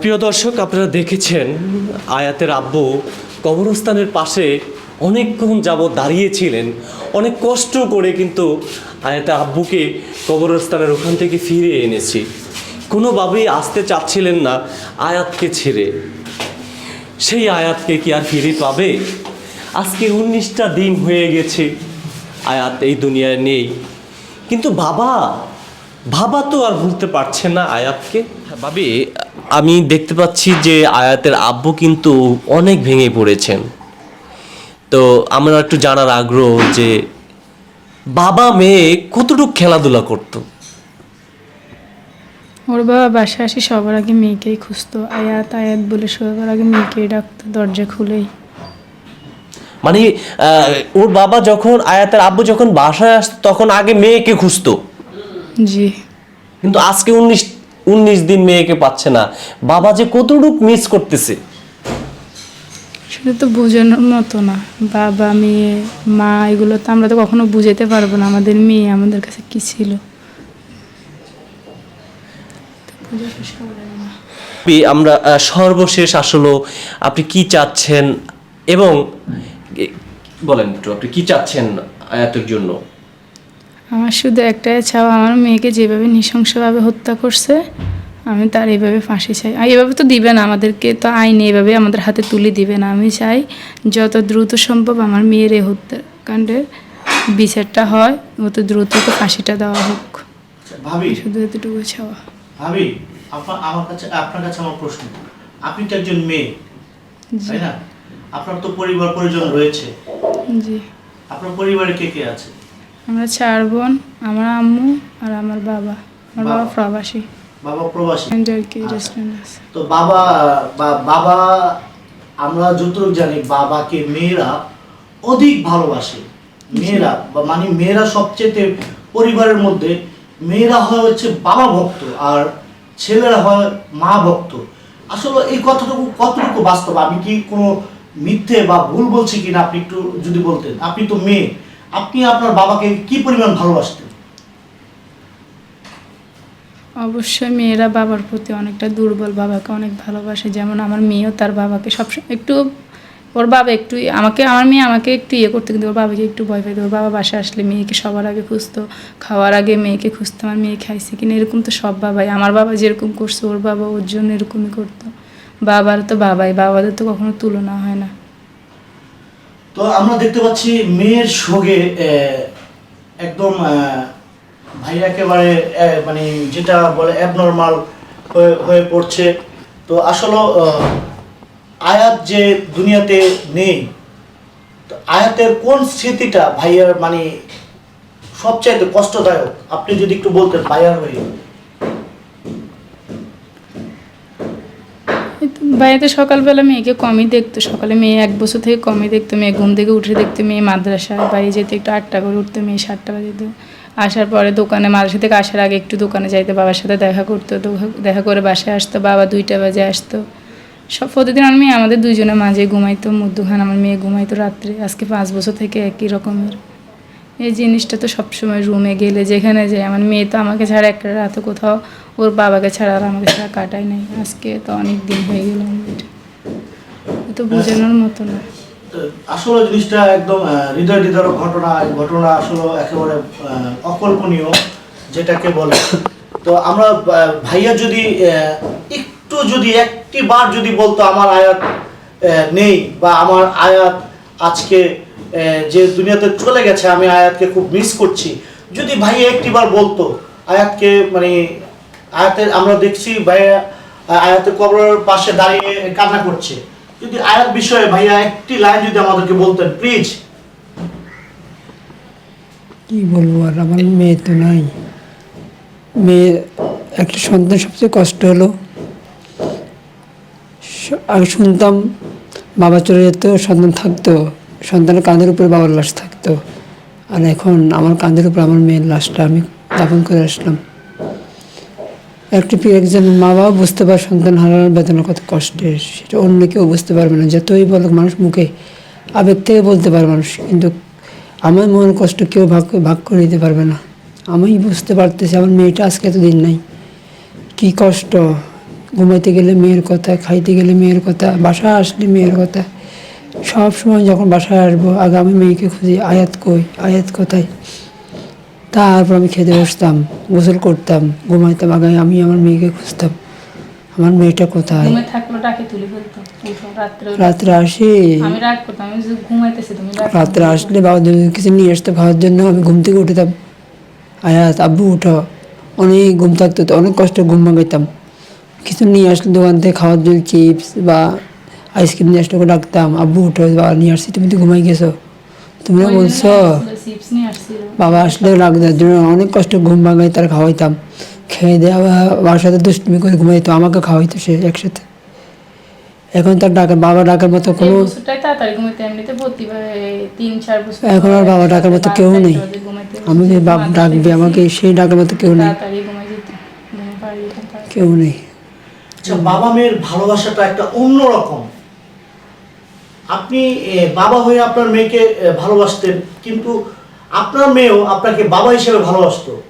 প্রিয় দর্শক, আপনারা দেখেছেন আয়াতের আব্বু কবরস্থানের পাশে অনেকক্ষণ যাবৎ দাঁড়িয়েছিলেন। অনেক কষ্ট করে কিন্তু আয়াতের আব্বুকে কবরস্থানের ওখান থেকে ফিরে এনেছি। কোনোভাবেই আসতে চাচ্ছিলেন না আয়াতকে ছেড়ে। সেই আয়াতকে কি আর ফিরে পাবে? আজকে উনিশটা দিন হয়ে গেছে, আয়াত এই দুনিয়ায় নেই। কিন্তু বাবা বাবা তো আর ভুলতে পারছে না আয়াতকে। ভাবি আমি দেখতে পাচ্ছি যে আয়াতের আব্বু কিন্তু অনেক ভেঙে পড়েছেন। তো আমরা একটু জানার আগ্রহ যে বাবা মেয়ে কতটুকু খেলাধুলা করতো? ওর বাবা বাসায় আসি সবার আগে মেয়েকেই খুঁজতো। আয়াত আয়াত বলে সবার আগে মেয়েকেই ডাকতো দরজা খুলেই। মানে ওর বাবা যখন আয়াতের আব্বু যখন বাসায় আসতো তখন আগে মেয়েকে খুঁজতো। জি। কিন্তু আজকে উনিশ উনিশ দিন মেয়েকে পাচ্ছে না। বাবা যে কতটুক মিস করতেছে। সেটা তো বোঝানোর মতো না। বাবা মেয়ে মা এগুলো তো আমরা তো কখনো বুঝাতে পারব না। আমাদের মেয়ে আমাদের কাছে কি ছিল? আমরা সর্বশেষ আসলে আপনি কি চাচ্ছেন এবং বলেন একটু আপনি কি চাচ্ছেন আয়াতের জন্য? আমার শুধু একটাই চাওয়া আমার মেয়েকে যেভাবে নৃশংসভাবে হত্যা করছে আমি তার এইভাবে ফাঁসি চাই। আর এভাবে তো দিবে না আমাদেরকে তো আইন এভাবে আমাদের হাতে তুলে দিবে না। আমি চাই যত দ্রুত সম্ভব আমার মেয়ের এই হত্যাকাণ্ডের বিচারটা হয় অত দ্রুত তো ফাঁসিটা দেওয়া হোক। ভাবি। শুধু এতটুকু চাওয়া। ভাবি আমার কাছে আপনার কাছে আমার প্রশ্ন। আপনি তো একজন মেয়ে তাই না? আপনার তো পরিবার পরিজন রয়েছে। জি। আপনার পরিবারে কে কে আছে? আমরা চার বোন আমার আম্মু আর আমার বাবা। আমার বাবা। প্রবাসী। বাবা প্রবাসী। আছে তো বাবা বা- বাবা আমরা যতটুকু জানি বাবাকে মেয়েরা অধিক ভালোবাসে। মেয়েরা বা মানে মেয়েরা সবচেয়ে পরিবারের মধ্যে মেয়েরা হয় হচ্ছে বাবা ভক্ত আর ছেলেরা হয় মা ভক্ত। আসলে এই কথাটুকু কতটুকু বাস্তব? আমি কি কোনো মিথ্যে বা ভুল বলছি কিনা? আপনি একটু যদি বলতেন। আপনি তো মেয়ে। আপনি আপনার বাবাকে কি পরিমাণ ভালোবাসতেন? অবশ্যই মেয়েরা বাবার প্রতি অনেকটা দুর্বল, বাবাকে অনেক ভালোবাসে। যেমন আমার মেয়েও তার বাবাকে সবসময় একটু, ওর বাবা একটু, আমাকে, আমার মেয়ে আমাকে একটু ইয়ে করতো, কিন্তু ওর বাবাকে একটু ভয় পাইতো। ওর বাবা বাসায় আসলে মেয়েকে সবার আগে খুঁজতো, খাওয়ার আগে মেয়েকে খুঁজতো, আমার মেয়ে খাইছে কিনা, এরকম তো সব বাবাই। আমার বাবা যেরকম করছে, ওর বাবা ওর জন্য এরকমই করতো। বাবার তো বাবাই, বাবাদের তো কখনো তুলনা হয় না। তো আমরা দেখতে পাচ্ছি মেয়ের সঙ্গে একদম ভাই একেবারে মানে যেটা বলে অ্যাবনর্মাল হয়ে পড়ছে। তো আসলে আয়াত যে দুনিয়াতে নেই, তো আয়াতের কোন স্মৃতিটা ভাইয়ার মানে সবচাইতে কষ্টদায়ক? আপনি যদি একটু বলতেন, ভাইয়ার হয়ে। এই তো বাড়িতে সকালবেলা মেয়েকে কমই দেখতো। সকালে মেয়ে এক বছর থেকে কমই দেখতো। মেয়ে ঘুম থেকে উঠে দেখতো মেয়ে মাদ্রাসায় বাড়ি যেতে একটু আটটা করে উঠতো, মেয়ে সাতটা বাজে আসার পরে দোকানে মাদ্রাসা থেকে আসার আগে একটু দোকানে যাইতো, বাবার সাথে দেখা করতো দেখা- করে বাসায় আসতো, বাবা দুইটা বাজে আসতো। সব প্রতিদিন মেয়ে আমাদের দুইজনের মাঝে ঘুমাইতো মধ্যখান আমার মেয়ে ঘুমাইতো রাত্রে। আজকে পাঁচ বছর থেকে একই রকমের। এই জিনিসটা তো সবসময় রুমে গেলে যেখানে যায় আমার মেয়ে তো আমাকে ছাড়া একটা রাত কোথাও ওর বাবাকে ছাড়া আর আমাকে ছাড়া কাটাই নাই। আজকে তো অনেক দিন হয়ে গেল তো বোঝানোর মতো না। আসলে জিনিসটা একদম আহ, হৃদয় ঘটনা। ঘটনা আসলে একেবারে অকল্পনীয় যেটাকে বলে। তো আমরা ভাইয়া যদি একটু যদি একটি বার যদি বলতো আমার আয়াত নেই বা আমার আয়াত আজকে যে দুনিয়াতে চলে গেছে, আমি আয়াতকে খুব মিস করছি। যদি ভাইয়া একটি বার বলতো, আয়াতকে মানে আয়াতের আমরা দেখছি ভাইয়া আয়াতের কবরের পাশে দাঁড়িয়ে কান্না করছে। যদি আয়াত বিষয়ে ভাইয়া একটি লাইন যদি আমাদেরকে বলতেন প্লিজ কি বলব আর, আমার মেয়ে তো নাই। মেয়ে একটা সন্তান সবচেয়ে কষ্ট হলো। আগে শুনতাম বাবা চলে যেত, সন্তান থাকতো। সন্তানের কাঁধের উপরে বাবার লাশ থাকতো। আর এখন আমার কাঁধের উপর আমার মেয়ের লাশটা আমি দাপন করে আসলাম। একটি একজন মা বাবা বুঝতে পারে সন্তান হারানোর বেদনা কত কষ্টের সেটা অন্য কেউ বুঝতে পারবে না। যতই বলুক মানুষ মুখে আবেগ থেকে বলতে পারে মানুষ, কিন্তু আমার মনের কষ্ট কেউ ভাগ ভাগ করে দিতে পারবে না। আমি বুঝতে পারতেছি আমার মেয়েটা আজকে এত দিন নাই। কি কষ্ট। ঘুমাইতে গেলে মেয়ের কথা, খাইতে গেলে মেয়ের কথা বাসা আসলে মেয়ের কথা। সব সময় যখন বাসায় আসব আগে আমি মেয়েকে খুঁজি আয়াত কই আয়াত কোথায়? তারপর আমি খেতে বসতাম গোসল করতাম ঘুমাইতাম আগে আমি আমার মেয়েকে খুঁজতাম আমার মেয়েটা কোথায়? রাত্রে আসি। রাত্রে আসলে বাবা কিছু নিয়ে আসতে খাওয়ার জন্য আমি ঘুম থেকে উঠতাম। আয়াত আব্বু উঠো। অনেক ঘুম থাকতো অনেক কষ্ট ঘুম ভাঙাইতাম। কিছু নিয়ে আসলে দোকান থেকে খাওয়ার জন্য চিপস বা আইসক্রিম নিয়ে আসলে ডাকতাম আব্বু উঠো বাবা নিয়ে আসছি তুমি তো ঘুমাই গেছো। তুমি বলছো বাবা আসলে রাগ জন্য অনেক কষ্ট ঘুম ভাঙাই তার খাওয়াইতাম। খেয়ে দিয়ে আবার বাবার সাথে দুষ্টুমি করে ঘুমাইতো আমাকে খাওয়াইতো সে একসাথে। এখন তার ডাকার বাবা ডাকার মতো কোনো এখন আর বাবা ডাকার মতো কেউ নেই। আমাকে বাপ ডাকবে আমাকে সেই ডাকার মতো কেউ নেই। কেউ নেই। আচ্ছা বাবা মেয়ের ভালোবাসাটা একটা অন্যরকম। আপনি বাবা হয়ে আপনার মেয়েকে ভালোবাসতেন, কিন্তু আপনার মেয়েও আপনাকে বাবা হিসেবে ভালোবাসতো।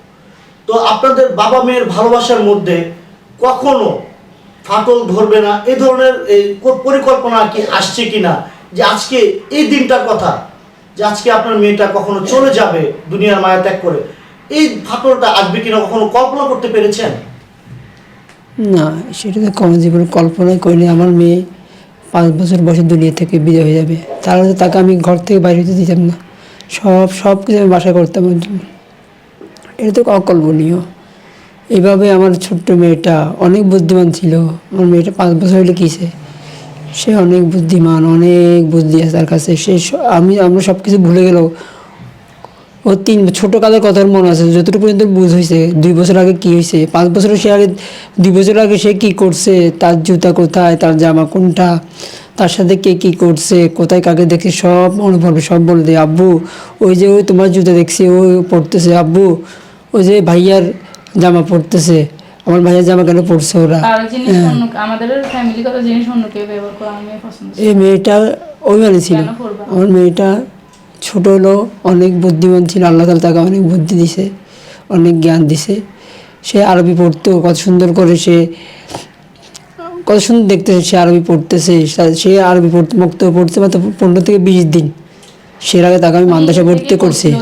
তো আপনাদের বাবা মেয়ের ভালোবাসার মধ্যে কখনো ফাটল ধরবে না? এ ধরনের কো- পরিকল্পনা কি আসছে কিনা? যে আজকে এই দিনটার কথা, যে আজকে আপনার মেয়েটা কখনো চলে যাবে দুনিয়ার মায়া ত্যাগ করে, এই ফাটলটা আসবে কিনা কখনো কল্পনা করতে পেরেছেন? না, সেটা তো কোনো জীবনে কল্পনাই করিনি। আমার মেয়ে পাঁচ বছর বয়সে দুনিয়া থেকে বিদায় হয়ে যাবে। তাহলে তাকে আমি ঘর থেকে বাইরে হতে দিতাম না। সব সব কিছু আমি বাসা করতাম এটা তো অকল্পনীয়। এভাবে আমার ছোট্ট মেয়েটা অনেক বুদ্ধিমান ছিল। আমার মেয়েটা পাঁচ বছর হলে কিসে সে? অনেক বুদ্ধিমান, অনেক বুদ্ধি আছে তার কাছে। সে আমি, আমরা সব কিছু ভুলে গেলেও ও তিন ছোট কালের কথা ওর মনে আছে যতটুকু পর্যন্ত বুঝ হয়েছে দুই বছর আগে কি হয়েছে পাঁচ বছর সে আগে দুই বছর আগে সে কি করছে তার জুতা কোথায় তার জামা কোনটা তার সাথে কে কি করছে কোথায় কাকে দেখছে সব মনে পড়বে সব বলে দেয় আব্বু ওই যে ওই তোমার জুতা দেখছি ও পড়তেছে আব্বু ওই যে ভাইয়ার জামা পড়তেছে আমার ভাইয়ার জামা কেন পড়ছে ওরা? করি এই মেয়েটা অভিমানী ছিল। আমার মেয়েটা ছোট হলো অনেক বুদ্ধিমান ছিল আল্লাহ তালা তাকে অনেক বুদ্ধি দিছে অনেক জ্ঞান দিছে। সে আরবি পড়তো কত সুন্দর করে সে কত সুন্দর দেখতেছে সে আরবি পড়তেছে। সে- আরবি পড়তে মুক্ত পড়তে মাত্র পনেরো থেকে বিশ দিন। সে আগে তাকে আমি মাদ্রাসা ভর্তি করছি।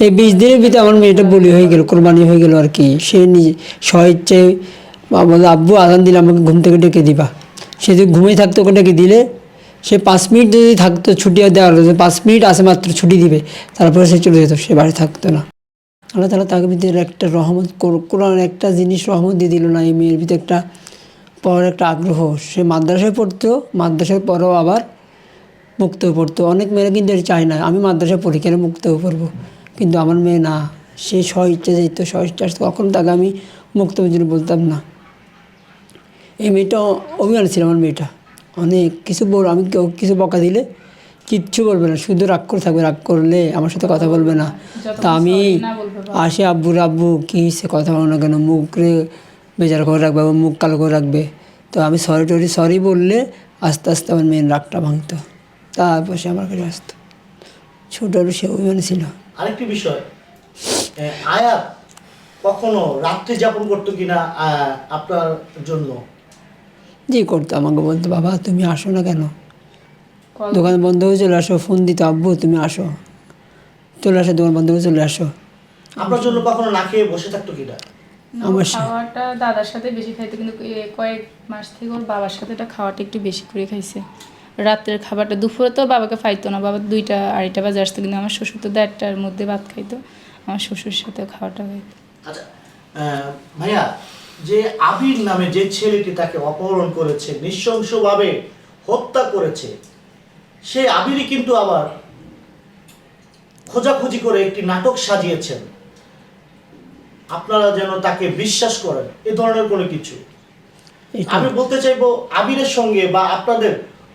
এই বিশ দিনের ভিতরে আমার মেয়েটা বলি হয়ে গেল কোরবানি হয়ে গেল আর কি। সে নিজে স্বইচ্ছায় বলে আব্বু আদান দিলে আমাকে ঘুম থেকে ডেকে দিবা। সে যদি ঘুমিয়ে থাকতো ওকে ডেকে দিলে সে পাঁচ মিনিট যদি থাকতো ছুটি দেওয়ার যে পাঁচ মিনিট আসে মাত্র ছুটি দিবে, তারপরে সে চলে যেত, সে বাড়ি থাকতো না। আল্লাহ তালা তাকে ভিতরে একটা রহমত কোর- কোরআন একটা জিনিস রহমত দিয়ে দিল না, এই মেয়ের ভিতরে একটা পড়ার একটা আগ্রহ। সে মাদ্রাসায় পড়তো মাদ্রাসায় পরেও আবার মুক্ত পড়তো। অনেক মেয়েরা কিন্তু এটা চায় না, আমি মাদ্রাসায় পড়ি, কেন মুক্ত পড়ব? কিন্তু আমার মেয়ে না, সে স্ব ইচ্ছা যেত, স্ব ইচ্ছা আসতো, কখন তাকে আমি মুক্ত জন্য বলতাম না। এই মেয়েটা অভিমান ছিল আমার মেয়েটা। অনেক কিছু বল আমি কেউ কিছু বকা দিলে কিচ্ছু বলবে না শুধু রাগ করে থাকবে রাগ করলে আমার সাথে কথা বলবে না। তা আমি। আসে আব্বুর আব্বু কী সে কথা বলো না কেন? মুখ রে বেজার করে রাখবে বা মুখ কালো করে রাখবে। তো আমি সরি টরি সরি বললে আস্তে আস্তে আমার মেন রাগটা ভাঙতো। তারপর সে আমার কাছে আসতো। ছোটো সে অভিমানী ছিল। আরেকটি বিষয় এ, আয়াত কখনো রাত্রি যাপন করতো কিনা আপনার জন্য? জি করতো আমাকে বলতো বাবা তুমি আসো না কেন? দোকান বন্ধ হয়ে চলে আসো ফোন দিত আব্বু তুমি আসো। চলে আসো দোকান বন্ধ হয়ে চলে আসো। আপনার জন্য কখনো না খেয়ে বসে থাকতো কিনা আমার খাওয়াটা দাদার সাথে বেশি খাইতো কিন্তু কয়েক মাস থেকে ওর বাবার সাথে এটা খাওয়াটা একটু বেশি করে খাইছে। রাত্রের খাবারটা দুপুরে তো বাবাকে পাইতো না বাবা দুইটা আড়াইটা বাজে আসতো কিন্তু আমার শ্বশুর তো দেড়টার মধ্যে ভাত খাইতো আমার শ্বশুর সাথে খাওয়াটা খাইতো। আচ্ছা ভাইয়া যে আবির নামে যে ছেলেটি তাকে অপহরণ করেছে নৃশংসভাবে হত্যা করেছে সেই আবিরই কিন্তু আবার খোঁজাখুঁজি করে একটি নাটক সাজিয়েছেন। আপনারা যেন তাকে বিশ্বাস করেন এ ধরনের কোনো কিছু। আমি বলতে চাইব আবিরের সঙ্গে বা আপনাদের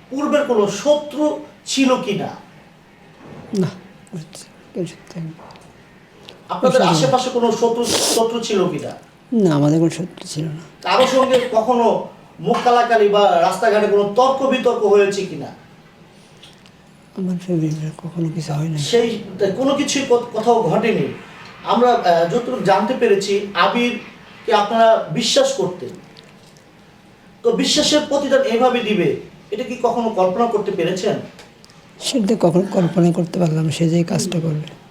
পূর্বের কোনো শত্রু ছিল কিনা না? আপনাদের আশেপাশে কোনো শত্রু শত্রু ছিল কিনা না? আমাদের কোনো সত্য ছিল না। কারও সঙ্গে কখনো মুখ কালাকালি বা রাস্তাঘাটে কোনো তর্ক বিতর্ক হয়েছে কিনা? আমার ফ্যামিলির কখনো কিছু হয় না সেই কোনো কোথ- কোথাও ঘটেনি। আমরা যতটুকু জানতে পেরেছি আবিরকে আপনারা বিশ্বাস করতেন? তো বিশ্বাসের প্রতিদান এভাবে দিবে এটা কি কখনো কল্পনা করতে পেরেছেন? সেটা কখনো কল্পনা করতে পারলাম না, সে যে কাজটা করবে।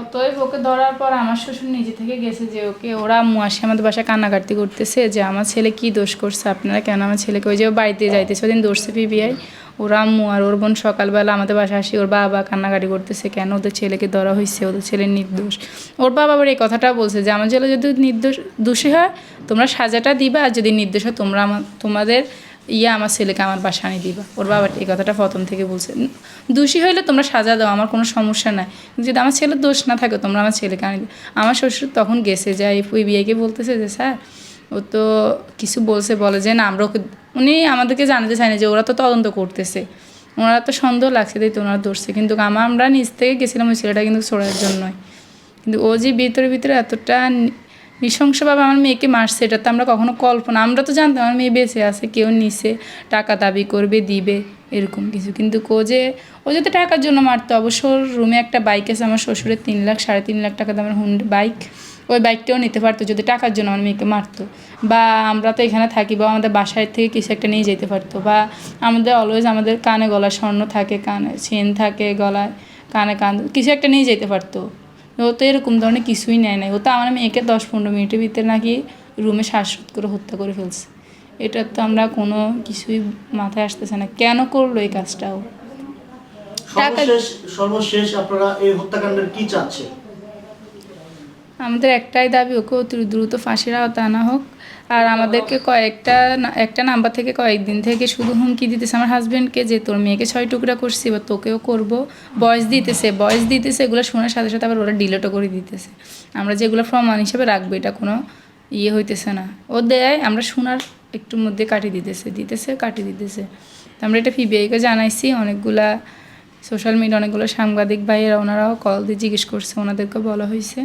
অতএব ওকে ধরার পর আমার শ্বশুর নিজে থেকে গেছে যে ওকে ওরা আম্মু আসে আমাদের বাসায় কান্নাকাটি করতেছে যে আমার ছেলে কি দোষ করছে আপনারা কেন আমার ছেলেকে ওই যে বাড়িতে যাইতেছে ওদিন দৌড়ছে পিবিআই। ওরা আম্মু আর ওর বোন সকালবেলা আমাদের বাসায় আসি ওর বাবা কান্নাকাটি করতেছে কেন ওদের ছেলেকে ধরা হয়েছে ওদের ছেলের নির্দোষ। ওর বাবা আবার এই কথাটা বলছে যে আমার ছেলে যদি নির্দোষ দোষী হয় তোমরা সাজাটা দিবা আর যদি নির্দোষ হয় তোমরা তোমাদের ইয়ে আমার ছেলেকে আমার বাসা আনি দিবা। ওর বাবা এই কথাটা প্রথম থেকে বলছে। দোষী হইলে তোমরা সাজা দাও, আমার কোনো সমস্যা নাই। যদি আমার ছেলের দোষ না থাকে, তোমরা আমার ছেলেকে আনি আমার শ্বশুর তখন গেছে যে এই বিয়েকে বলতেছে যে, স্যার, ও তো কিছু বলছে, বলে যে, না, আমরা ওকে, উনি আমাদেরকে জানাতে চায় না যে, ওরা তো তদন্ত করতেছে। ওনারা তো সন্দেহ লাগছে তাই তো ওনারা ধরছে। কিন্তু আমার আমরা নিজ থেকে গেছিলাম, ওই ছেলেটা কিন্তু ছোড়ার জন্যই। কিন্তু ও যে ভিতরে ভিতরে এতটা নৃশংসভাবে আমার মেয়েকে মারছে, এটা তো আমরা কখনো কল্পনা আমরা তো জানতাম আমার মেয়ে বেঁচে আছে, কেউ নিছে, টাকা দাবি করবে, দিবে, এরকম কিছু। কিন্তু ও যে, ও যদি টাকার জন্য মারতো, অবশ্য রুমে একটা বাইক আছে, আমার শ্বশুরের তিন লাখ, সাড়ে তিন লাখ টাকা দামের হুন্ড বাইক ওই বাইকটাও নিতে পারতো যদি টাকার জন্য আমার মেয়েকে মারতো। বা আমরা তো এখানে থাকি, বা আমাদের বাসায় থেকে কিছু একটা নিয়ে যেতে পারতো, বা আমাদের অলওয়েজ আমাদের কানে গলায় স্বর্ণ থাকে, কানে চেন থাকে গলায়, কানে কান কিছু একটা নিয়ে যেতে পারতো। ও তো এরকম ধরনের কিছুই নেয় নাই। ও তো আমার মেয়েকে দশ পনেরো মিনিটের ভিতরে নাকি রুমে শ্বাসরোধ করে হত্যা করে ফেলছে। এটা তো আমরা কোনো কিছুই মাথায় আসতেছে না। কেন করল এই কাজটাও সর্বশেষ সর্বশেষ আপনারা এই হত্যাকাণ্ডের কি চাচ্ছে আমাদের একটাই দাবি, ওকে অতি দ্রুত ফাঁসির আওতা আনা হোক। আর আমাদেরকে কয়েকটা একটা নাম্বার থেকে কয়েকদিন থেকে শুধু হুমকি দিতেছে। আমার হাজব্যান্ডকে যে, তোর মেয়েকে ছয় টুকরা করছি, এবার তোকেও করব। বয়স দিতেছে বয়স দিতেছে, এগুলো শোনার সাথে সাথে আবার ওরা ডিলেটও করে দিতেছে। আমরা যেগুলো প্রমাণ হিসেবে রাখব, এটা কোনো ইয়ে হইতেছে না। ও দেয়, আমরা শোনার একটু মধ্যে কাটিয়ে দিতেছে দিতেছে কাটিয়ে দিতেছে। আমরা এটা পিবিআইকে জানাইছি, অনেকগুলা সোশ্যাল মিডিয়া অনেকগুলো সাংবাদিক ভাইয়েরা, ওনারাও কল দিয়ে জিজ্ঞেস করছে ওনাদেরকে বলা হয়েছে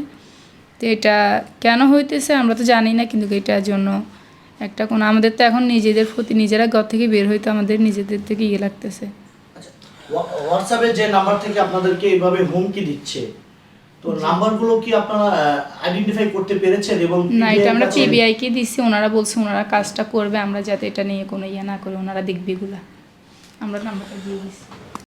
তো এটা কেন হইতেছে আমরা তো জানি না কিন্তু এটার জন্য একটা কোনো আমাদের তো এখন নিজেদের প্রতি নিজেরা ঘর থেকে বের হইতে আমাদের নিজেদের থেকে ইয়ে লাগতেছে। হোয়াটসঅ্যাপে যে নাম্বার থেকে আপনাদেরকে হুমকি দিচ্ছে তো নাম্বারগুলো কি আপনারা আইডেন্টিফাই করতে পেরেছেন এবং না এটা আমরা PBI কাছে- পিবিআইকে দিচ্ছি ওনারা বলছে ওনারা কাজটা করবে আমরা যাতে এটা নিয়ে কোনো ইয়ে না করে ওনারা দেখবে এগুলা। আমরা নাম্বারটা দিয়ে দিচ্ছি